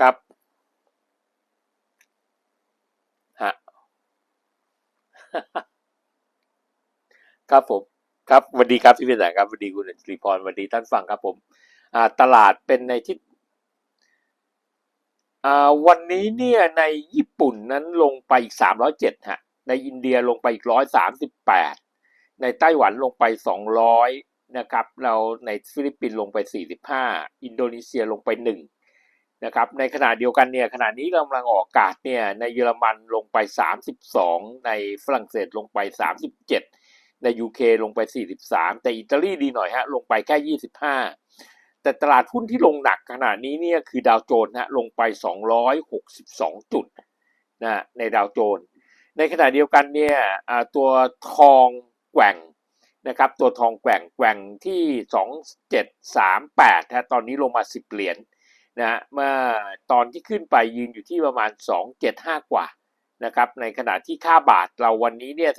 ครับฮะครับผมครับสวัสดีครับพี่เป็นแสงครับสวัสดีคุณสิริพรสวัสดีท่านฟังครับผม อ่า ตลาดเป็นในทิศอ่าวันนี้เนี่ยในญี่ปุ่นนั้นลงไปอีก307ฮะ ในอินเดียลงไปอีก138ในไต้หวันลงไป200นะครับ เราในฟิลิปปินส์ลงไป45อินโดนีเซียลงไป1น นะครับในขณะเดียวกันเนี่ยขณะนี้กำลังออกอากาศเนี่ยในเยอรมันลงไป 32 ในฝรั่งเศสลงไป 37 ในยูเคลงไป 43 แต่อิตาลีดีหน่อยฮะลงไปแค่ 25 แต่ตลาดหุ้นที่ลงหนักขณะนี้เนี่ยคือดาวโจนส์ฮะลงไป 262 จุดนะในดาวโจนส์ในขณะเดียวกันเนี่ยตัวทองแกว่งนะครับตัวทองแกว่งแกว่งที่ 2738ฮะตอนนี้ลงมา 10 เหรียญ นะฮะเมื่อตอนที่ขึ้นไปยืนอยู่ที่ประมาณ 275 กว่านะครับในขณะที่ค่าบาทเราวันนี้เนี่ย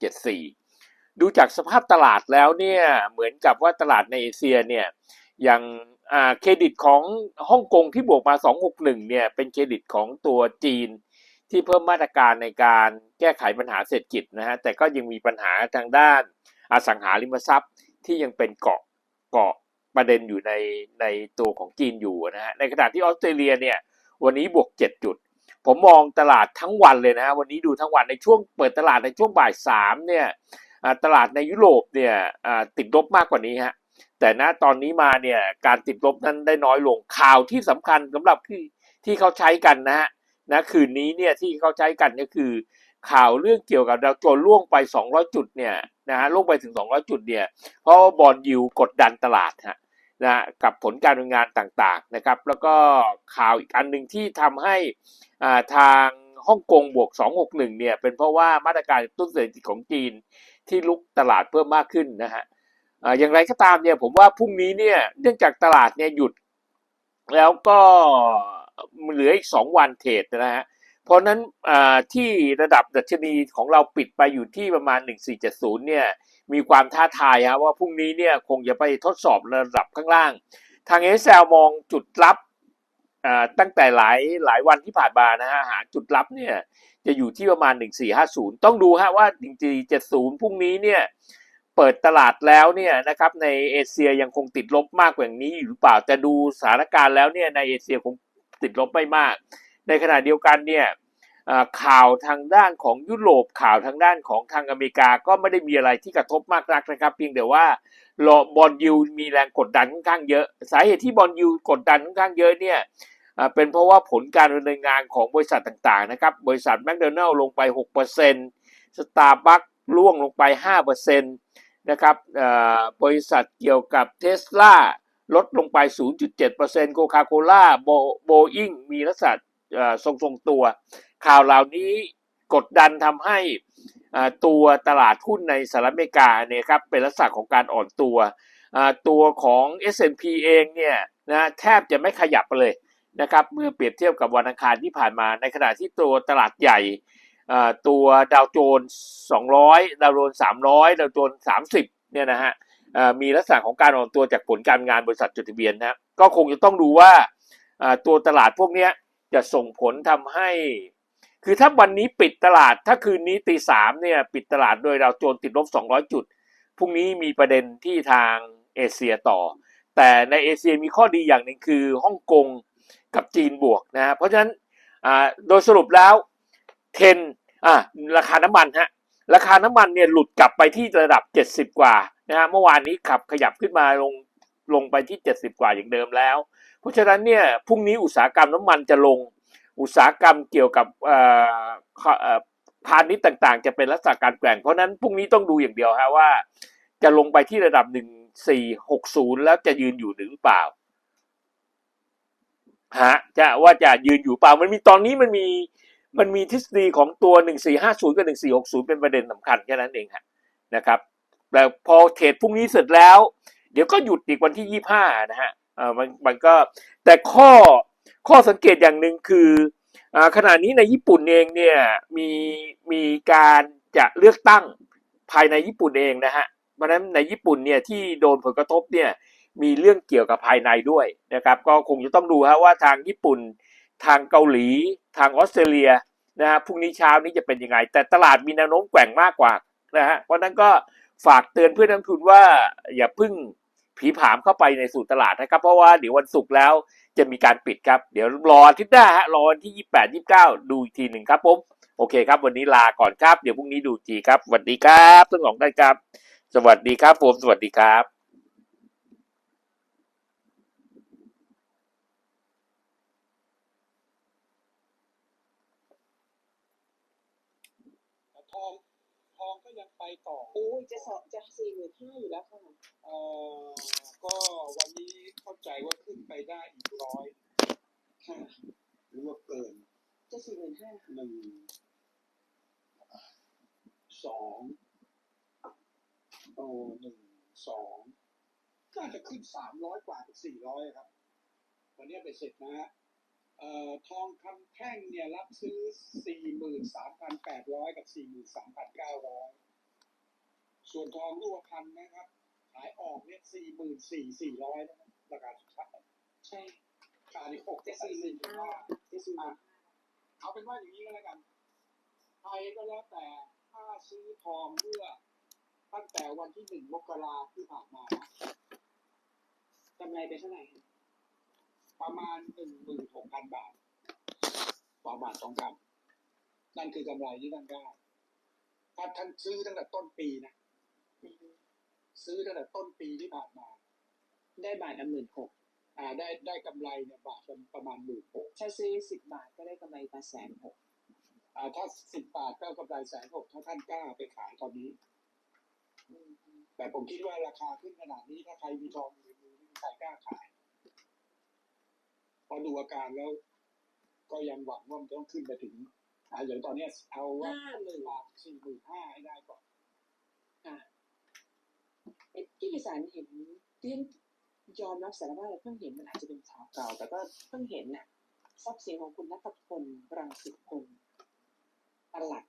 33.74 ดูจากสภาพตลาดแล้วเนี่ยเหมือนกับว่าตลาดในเอเชียเนี่ยอย่างเครดิตของฮ่องกงที่บวกมา 261 เนี่ยเป็นเครดิตของตัวจีนที่เพิ่มมาตรการในการแก้ไขปัญหาเศรษฐกิจนะฮะแต่ก็ยังมีปัญหาทางด้านอสังหาริมทรัพย์ที่ยังเป็นเกาะเกาะ ประเด็นอยู่ในในตัวของจีนอยู่นะฮะในขณะที่ออสเตรเลียเนี่ยวันนี้บวก 7 จุด ผมมองตลาดทั้งวันเลยนะฮะวันนี้ดูทั้งวันในช่วงเปิดตลาดในช่วงบ่ายสามเนี่ยตลาดในยุโรปเนี่ยติดลบมากกว่านี้ฮะแต่ณตอนนี้มาเนี่ยการติดลบนั้นได้น้อยลงข่าวที่สำคัญสำหรับที่ที่เขาใช้กันนะฮะนะคืนนี้เนี่ยที่เขาใช้กันก็คือ ข่าวเรื่องเกี่ยวกับดาวโจนส์ล่วงไป 200 จุดเนี่ยนะฮะล่วงไปถึง 200 จุดเนี่ยเพราะบอลยูกดดันตลาดฮะ นะกับผลการดำเนินงานต่างๆนะครับ แล้วก็ข่าวอีกอันหนึ่งที่ทำให้ทางฮ่องกงบวก 261 เนี่ย เป็นเพราะว่ามาตรการตุ้นเศรษฐกิจของจีนที่ลุกตลาดเพิ่มมากขึ้นนะฮะอ่าอย่างไรก็ตามเนี่ยผมว่าพรุ่งนี้เนี่ยเนื่องจากตลาดเนี่ยหยุด แล้วก็เหลืออีกสองวันเทรดนะฮะ เพราะนั้นที่ระดับดัชนีของเราปิดไปอยู่ที่ประมาณ 1470 เนี่ยมีความท้าทายฮะว่าพรุ่งนี้เนี่ยคงจะไปทดสอบระดับข้างล่าง ทางเอสแซลมองจุดรับตั้งแต่หลายหลายวันที่ผ่านมานะฮะหาจุดรับเนี่ยจะอยู่ที่ประมาณ 1450 ต้องดูฮะว่า1470 พรุ่งนี้เนี่ยเปิดตลาดแล้วเนี่ยนะครับในเอเชียยังคงติดลบมากกว่านี้อยู่หรือเปล่าแต่ดูสถานการณ์แล้วเนี่ยในเอเชียคงติดลบไม่มาก ในขณะเดียวกันเนี่ยข่าวทางด้านของยุโรปข่าวทางด้านของทางอเมริกาก็ไม่ได้มีอะไรที่กระทบมากนักนะครับ เพียงแต่ว่าโลบอลยูมีแรงกดดันค่อนข้างเยอะ สาเหตุที่บอลยูกดดันค่อนข้างเยอะเนี่ยเป็นเพราะว่าผลการดำเนินงานของบริษัทต่างๆนะครับบริษัทแมคโดนัลล์ลงไป 6%สตาร์บัคร่วงลงไป 5%นะครับบริษัทเกี่ยวกับเทสลาลดลงไป 0.7%โคคาโคล่าโบโบอิงมีลักษณะ เอ่อทรงตัว ข่าวเหล่านี้กดดันทำให้ตัวตลาดหุ้นในสหรัฐอเมริกาเนี่ยครับเป็นลักษณะของการอ่อนตัวตัวของ S&P เองเนี่ยนะแทบจะไม่ขยับเลยนะครับเมื่อเปรียบเทียบกับวันอังคารที่ผ่านมาในขณะที่ตัวตลาดใหญ่ตัวดาวโจนส์200 ดาวโจนส์300 ดาวโจนส์30 เนี่ยนะฮะมีลักษณะของการอ่อนตัวจากผลการงานบริษัทจดทะเบียนนะก็คงจะต้องดูว่าอ่าตัวตลาดพวกเนี้ย จะส่งผลทำให้ คือถ้าวันนี้ปิดตลาดถ้าคืนนี้ตีสามเนี่ยปิดตลาดโดยดาวโจนติดลบ 200 จุดพรุ่งนี้มีประเด็นที่ทางเอเชียต่อ แต่ในเอเชียมีข้อดีอย่างหนึ่งคือฮ่องกงกับจีนบวกนะฮะเพราะฉะนั้นโดยสรุปแล้วเทนอ่าราคาน้ำมันฮะราคาน้ำมันเนี่ยหลุดกลับไปที่ระดับ 70 กว่านะฮะเมื่อวานนี้ขับขยับขึ้นมาลงลงไปที่ 70 กว่าอย่างเดิมแล้ว เพราะฉะนั้นเนี่ยพรุ่งนี้อุตสาหกรรมน้ำมันจะลง อุตสาหกรรมเกี่ยวกับพาณิชย์ต่างๆ จะเป็นลักษณะการแกว่งเพราะนั้นพรุ่งนี้ต้องดูอย่างเดียวฮะว่า จะลงไปที่ระดับ1460แล้วจะยืนอยู่หรือเปล่าฮะจะว่าจะยืนอยู่เปล่ามันมีตอนนี้มันมีมันมีทฤษฎีของตัว1450กับ1460เป็นประเด็นสำคัญแค่นั้นเองฮะนะครับแต่พอเทรดพรุ่งนี้เสร็จแล้ว เดี๋ยวก็หยุดอีกวันที่25นะฮะ อ่อมันมันก็แต่ข้อข้อสังเกตอย่างหนึ่งคืออ่าขณะนี้ในญี่ปุ่นเองเนี่ยมีมีการจะเลือกตั้งภายในญี่ปุ่นเองนะฮะเพราะนั้นในญี่ปุ่นเนี่ยที่โดนผลกระทบเนี่ยมีเรื่องเกี่ยวกับภายในด้วยนะครับ ก็คงจะต้องดูฮะว่าทางญี่ปุ่น ทางเกาหลี ทางออสเตรเลียนะฮะพรุ่งนี้เช้านี้จะเป็นยังไง แต่ตลาดมีแนวโน้มแกว่งมากกว่านะฮะเพราะนั้นก็ฝากเตือนเพื่อนนักทุนว่าอย่าพึ่ง ผีผามเข้าไปในสู่ตลาดนะครับ เพราะว่าเดี๋ยววันศุกร์แล้วจะมีการปิดครับ เดี๋ยวรออาทิตย์หน้าฮะรอวันที่ยี่แปดยี่เก้าดูอีกทีหนึ่งครับผมโอเคครับ วันนี้ลาก่อนครับ เดี๋ยวพรุ่งนี้ดูทีครับสวัสดีครับทั้งสองท่านครับ สวัสดีครับผมสวัสดีครับ ทองทองก็ยัง ไปต่อโอ้ยจะสอบจะสี่หมื่นห้าอยู่แล้วค่ะเอ่อก็วันนี้เข้าใจว่าขึ้นไปได้อีกร้อยค่ะหรือว่าเกิน จะสี่หมื่นห้าหนึ่งสองโอ้หนึ่งสองน่าจะขึ้นสามร้อยกว่าถึงสี่ร้อยครับ วันนี้ไปเสร็จนะฮะเอ่อทองคำแท่งเนี่ยรับซื้อสี่หมื่นสามพันแปดร้อยกับสี่หมื่น สามพันเก้าร้อยส่วนทองรูปพรรณนะครับ ขายออกเนี่ยสี่หมื่นสี่สี่ร้อยนะครับราคาสุดท้ายใช่ขายหกจะจะสี่สี่หหมื่มื่นนห้าห้าจะสี่หมื่นห้าเอาเป็นว่าอย่างนี้ก็แล้วกันใครก็แล้วแต่ถ้าซื้อทองเมื่อตั้งแต่วันที่หนึ่งมกราที่ผ่านมานะกำไรไปเท่าไหร่คะประมาณหนึ่งหมื่นหกพันบาทต่อบาททองคำนั่นคือกำไรที่ท่านได้ถ้าท่านซื้อตั้งแต่ต้นปีนะ อือฮึซื้อตั้งแต่ต้นปีที่ผ่านมา ได้บาทละหมื่นหกอ่าได้ได้กำไรเนี่ยบาทละประมาณหมื่นหกถ้าซื้อสิบบาทก็ได้กำไรมาแสนหกอ่าถ้าสิบบาทก็กำไรแสนหกถ้าท่านกล้าไปขายตอนนี้อืมฮึแต่ผมคิดว่าราคาขึ้นขนาดนี้ถ้าใครมีทองอยู่ในมือไม่มีใครกล้าขายพอดูอาการแล้ว ก็ยังหวังว่ามันต้องขึ้นไปถึงอ่าอย่างตอนเนี้ยเอาว่าห้าหมื่นบาทสี่หมื่นห้าให้ได้ก่อนค่ะ เอ๊ะที่ดิสานเห็นเรียนยอมรับสารภาพเลยเพิ่งเห็นมันอาจจะเป็นข่าวเก่า แต่ก็เพิ่งเห็นน่ะทรัพย์สินของคุณนัทพลรังสิตพลปลัด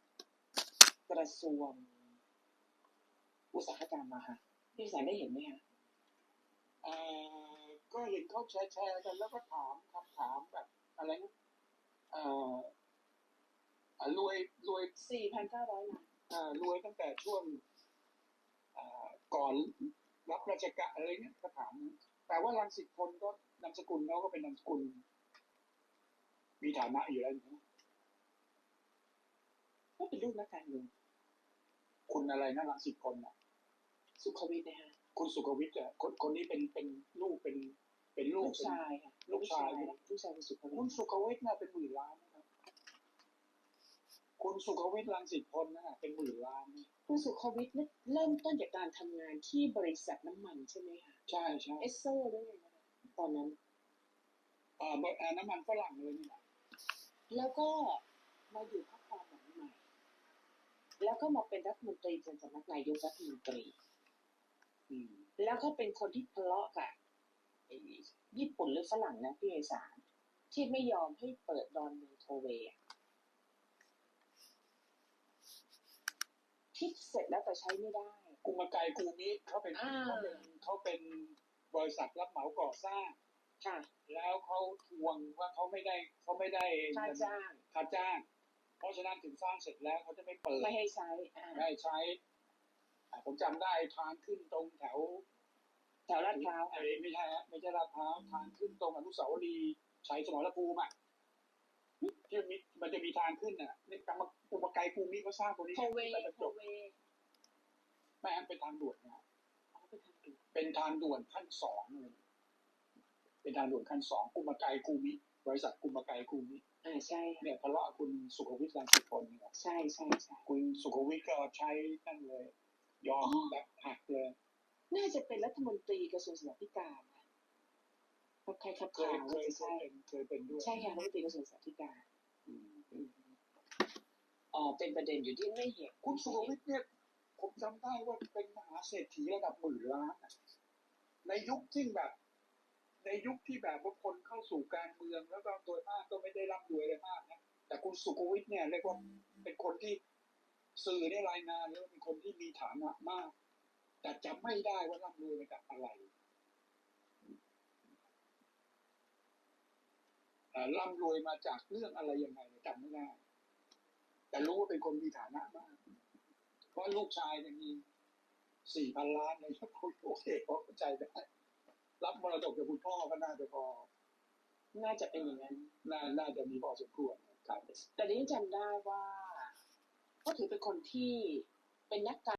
กระทรวง อุตสาหกรรมมาค่ะที่ดิสานได้เห็นไหมคะเอ่อก็เห็นเขาแชร์แชร์กันแล้วก็ถามคำถามแบบอะไรนะเอ่ออ่ารวยรวยสี่พันเก้าร้อยล้านอ่ารวยตั้งแต่ช่วงอ่า ก่อนรับราชการอะไรเงี้ยก็ถามแต่ว่ารังสิตพลก็นามสกุลเขาก็เป็นนามสกุล มีฐานะอยู่แล้วนะก็เป็นลูกนักการเมืองคุณอะไรนะรังสิตพลน่ะสุขวิทนะฮะคุณสุขวิทย์อะคนคนนี้เป็นเป็นลูกเป็น เป็นลูลูกกชายค่ะลูกชายลูกชายเป็นสุขวิคุณทสุขวิทย์น่ะเป็นหมื่นล้านนะ ครับคุณสุขวิทย์รังสิตพลน่ะเป็นหมื่นล้านนะคุณสุขวิทเนี่ยเริ่มต้นจากการทำงานที่บริษัทน้ำมันใช่ไหมคะใช่ใช่เอสโซด้วยนะคะตอนนั้นเอ่อเอ่อน้ำมันฝรั่งเลยนี่แหละแล้วก็มาอยู่พรรคความหวังใหม่ แล้วก็มาเป็นรัฐมนตรีประจำสำนักนายกรัฐมนตรี อืม แล้วก็เป็นคนที่ทะเลาะกับไอ้ญี่ปุ่นหรือฝรั่งนะพี่ไอสารที่ไม่ยอมให้เปิดดอนเมืองโทเวย์อะ คิดเสร็จแล้วแต่ใช้ไม่ได้กุมไกกูมิเขาเป็นอ่าเขาเป็นเขาเป็นบริษัทรับเหมาก่อสร้างค่ะ แล้วเขาทวงว่าเขาไม่ได้เขาไม่ได้ค่าจ้างค่าจ้าง เพราะฉะนั้นถึงสร้างเสร็จแล้วเขาจะไม่เปิดไม่ให้ใช้อ่าได้ใช้อ่าผมจำได้ทางขึ้นตรงแถว แถวลาดพร้าวค่ะเอ้ยไม่ใช่ฮะไม่ใช่ลาดพร้าวทางขึ้นตรงอนุสาวรีย์ชัยสมรภูมิอะ ที่มีมันจะมีทางขึ้นอะนี่กรรมกุมไกกูมิเขาสร้างตรงนี้โทเวย์ไปประโทจบเวย์ไม่อันเป็นทางด่วนนะอ๋อเป็นทางด่วนเป็นทางด่วนขั้นสองเลยเป็นทางด่วนขั้นสองกุมไกกูมิบริษัทกุมไกกูมิอ่าใช่ค่ะเนี่ยทะเลาะกับคุณสุขวิทย์รังสิตพลเนี่ยใช่ใช่ใช่คุณสุขวิทย์ก็ใช้นั่นเลย ยอมอ๋อแบบหักเลย น่าจะเป็นรัฐมนตรีกระทรวงศึกษาธิการ นะใครขับเคข่ายวเคยจะเคใช่ยเป็นเคยเป็นด้วยใช่ค่ะรัฐมนตรีกระทรวงศึกษาธิการอืมอืมอ๋อเป็นประเด็นอยู่ที่ไม่เห็นคุณสุขวิทย์เนี่ยผมจำได้ว่าเป็นมหาเศรษฐีระดับหมื่นล้านอะในยุคที่แบบ ในยุคที่แบบว่าคนเข้าสู่การเมืองแล้วก็โดยมากก็ไม่ได้ร่ำรวยอะไรมากนะแต่คุณสุขวิทย์เนี่ยเรียกว่าเป็นคนที่สื่อได้รายงานแล้วาเป็นคนที่มีฐานะมาก แต่จำไม่ได้ว่าร่ำรวยมาจากอะไร เอ่อ ร่ำรวยมาจากเรื่องอะไรยังไงจำไม่ได้แต่รู้ว่าเป็นคนมีฐานะมาก เพราะลูกชายเนี่ยมีสี่พันล้านเลยคุยโอเคเข้าใจได้ รับมรดกจากคุณพ่อก็น่าจะพอ น่าจะเป็นอย่างนั้นน่าน่าจะมีพอสมควรครับแต่ดิฉันจำได้ว่าเขาถือเป็นคนที่เป็นนักการ